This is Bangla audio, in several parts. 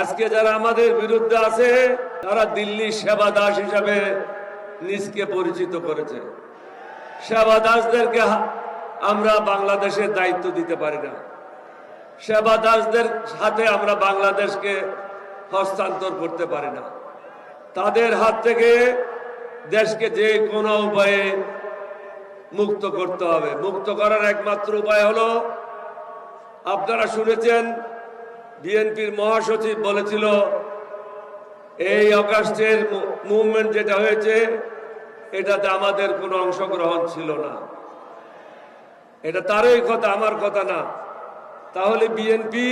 আজকে যারা আমাদের বিরুদ্ধে আছে, তারা দিল্লি সেবা দাস হিসাবে নিজকে পরিচিত করেছে। সেবা দাসদেরকে আমরা বাংলাদেশের দায়িত্ব দিতে পারি না। সেবা দাসদের সাথে আমরা বাংলাদেশকে হস্তান্তর করতে পারি না। তাদের হাত থেকে দেশকে যে কোনো উপায়ে মুক্ত করতে হবে। মুক্ত করার একমাত্র উপায় হলো, আপনারা শুনেছেন বিএনপির মহাসচিব বলেছিল, এই অগাস্টের মুভমেন্ট যেটা হয়েছে, এটাতে আমাদের কোনো অংশগ্রহণ ছিল না। এটা তারই কথা, আমার কথা না। তাহলে বিএনপি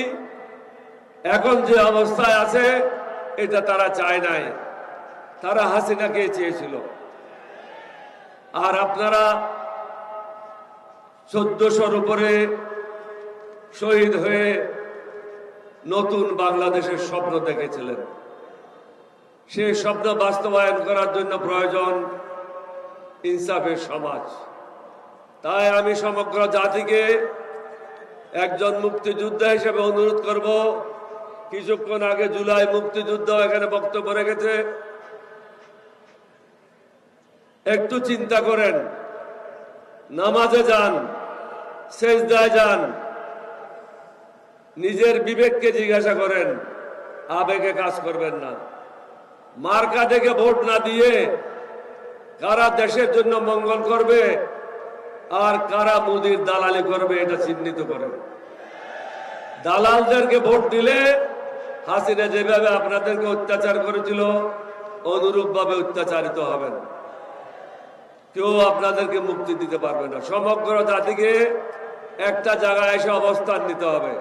এখন যে অবস্থায় আছে, এটা তারা চায় নাই। তারা হাসিনাকে চেয়েছিল। আর আপনারা চোদ্দশোর উপরে শহীদ হয়ে নতুন বাংলাদেশের স্বপ্ন দেখেছিলেন। সেই স্বপ্ন বাস্তবায়ন করার জন্য প্রয়োজন ইনসাফের সমাজ। তাই আমি সমগ্র জাতিকে একজন মুক্তিযোদ্ধা হিসেবে অনুরোধ করব, কিছুক্ষণ আগে জুলাই মুক্তিযুদ্ধ এখানে বক্তব্য রেখেছে। একটু চিন্তা করেন, নামাজে যান, সেজদায় যান নিজের বিবেককে জিজ্ঞাসা করেন, আবেগে কাজ করবেন না। মার্কা দেখে ভোট না দিয়ে কারা দেশের জন্য মঙ্গল করবে আর কারা মোদির দালালি করবে, এটা চিহ্নিত করে দালালদেরকে ভোট দিলে হাসিনা যেভাবে আপনাদেরকে অত্যাচার করেছিল অনুরূপ ভাবে অত্যাচারিত হবেন। কেউ আপনাদেরকে মুক্তি দিতে পারবে না। সমগ্র জাতিকে একটা জায়গায় এসে অবস্থান নিতে হবে।